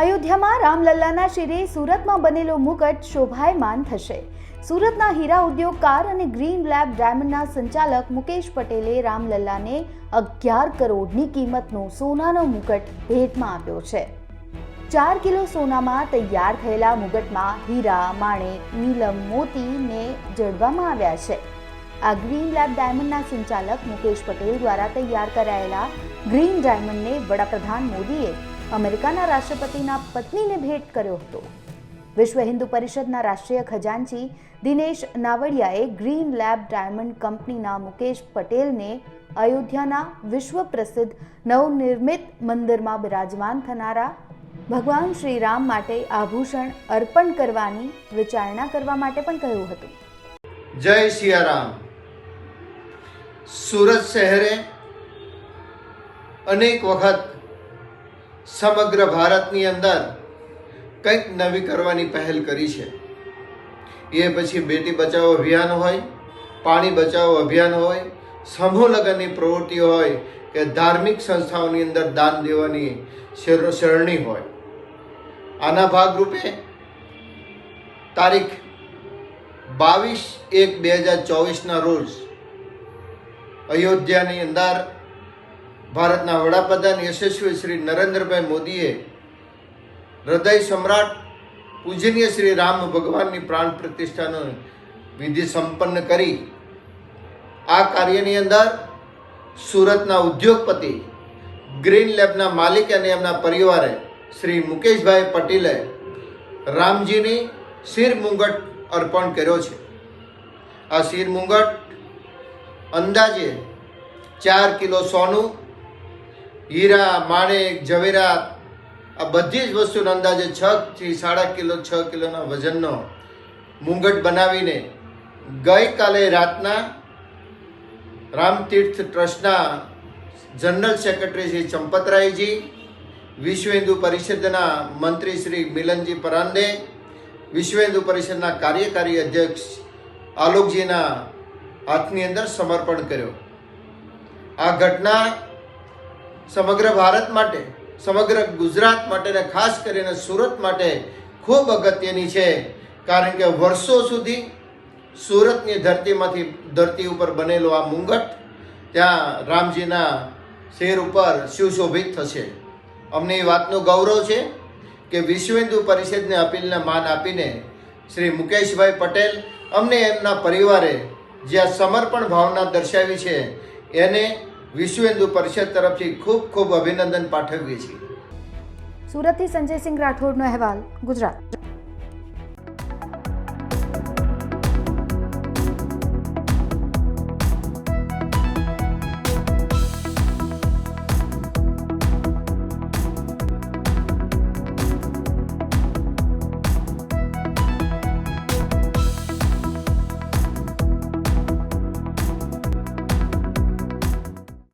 અયોધ્યામાં રામલલ્લાના શિરે સુરતમાં બનેલો મુકટ શોભાયમાન થશે. સુરતના હીરા ઉદ્યોગકાર અને ગ્રીન લેબ ડાયમંડના સંચાલક મુકેશ પટેલે રામલલ્લાને અગિયાર કરોડની કિંમતનો સોનાનો મુકટ ભેટમાં આપ્યો છે. ચાર કિલો સોનામાં તૈયાર થયેલા મુગટમાં હીરા માણેક નીલમ, મોતીને જડવામાં આવ્યા છે. આ ગ્રીન લેબ ડાયમંડના સંચાલક મુકેશ પટેલ દ્વારા તૈયાર કરાયેલા ગ્રીન ડાયમંડને વડાપ્રધાન મોદીએ અમેરિકાના રાષ્ટ્રપતિના પત્નીને ભેટ કર્યો હતો. વિશ્વ હિન્દુ પરિષદના રાષ્ટ્રીય ખજાનચી દિનેશ નાવડિયાએ ગ્રીન લેબ ડાયમંડ કંપનીના મુકેશ પટેલને અયોધ્યાના વિશ્વ પ્રસિદ્ધ નવનિર્મિત મંદિરમાં બિરાજમાન થનારા ભગવાન શ્રી રામ માટે આભૂષણ અર્પણ કરવાની વિચારણા કરવા માટે પણ કહ્યું હતું. જય સિયારામ. સુરત શહેરે અનેક વખત સમગ્ર ભારતની અંદર કંઈક નવી કરવાની પહેલ કરી છે. એ પછી બેટી બચાવો અભિયાન હોય, પાણી બચાવો અભિયાન હોય, સમૂહ લગ્નની પ્રવૃત્તિ હોય, કે ધાર્મિક સંસ્થાઓની અંદર દાન દેવાની શેર- શરણી હોય. આના ભાગરૂપે તારીખ બાવીસ એક બે હજાર ચોવીસના રોજ અયોધ્યાની અંદર ભારતના વડાપ્રધાન યશસ્વી શ્રી નરેન્દ્રભાઈ મોદીએ હૃદય સમ્રાટ પૂજનીય શ્રી રામ ભગવાનની પ્રાણ પ્રતિષ્ઠાનો વિધિ સંપન્ન કરી. આ કાર્યની અંદર સુરતના ઉદ્યોગપતિ, ગ્રીન લેબના માલિક અને એમના પરિવારે શ્રી મુકેશભાઈ પટેલે રામજીની શિર મુંગટ અર્પણ કર્યો છે. આ શિર મુંગટ અંદાજે ચાર કિલો સોનું હીરા, માણેક, ઝવેરાત, આ બધી જ વસ્તુનો અંદાજે છ થી સાડા કિલો, છ કિલોના વજનનો મુંગટ બનાવીને ગઈકાલે રાતના રામતીર્થ ટ્રસ્ટના જનરલ સેક્રેટરી શ્રી ચંપતરાયજી, વિશ્વ હિન્દુ પરિષદના મંત્રી શ્રી મિલનજી પરાંદે વિશ્વ હિન્દુ પરિષદના કાર્યકારી અધ્યક્ષ આલોકજીના હાથની અંદર સમર્પણ કર્યો. આ ઘટના સમગ્ર ભારત માટે, સમગ્ર ગુજરાત માટે અને ખાસ કરીને સુરત માટે ખૂબ અગત્યની છે. કારણ કે વર્ષો સુધી સુરતની ધરતીમાંથી, ધરતી ઉપર બનેલો આ મુંગટ, ત્યાં રામજીના શેર ઉપર સુશોભિત થશે. અમને એ વાતનું ગૌરવ છે કે વિશ્વ હિન્દુ પરિષદને અપીલને માન આપીને શ્રી મુકેશભાઈ પટેલ અમને એમના પરિવારે જે આ સમર્પણ ભાવના દર્શાવી છે, એને વિશ્વ હિન્દુ પરિષદ તરફથી ખૂબ ખૂબ અભિનંદન પાઠવીએ છીએ. સુરતથી સંજયસિંહ રાઠોડનો અહેવાલ ગુજરાત.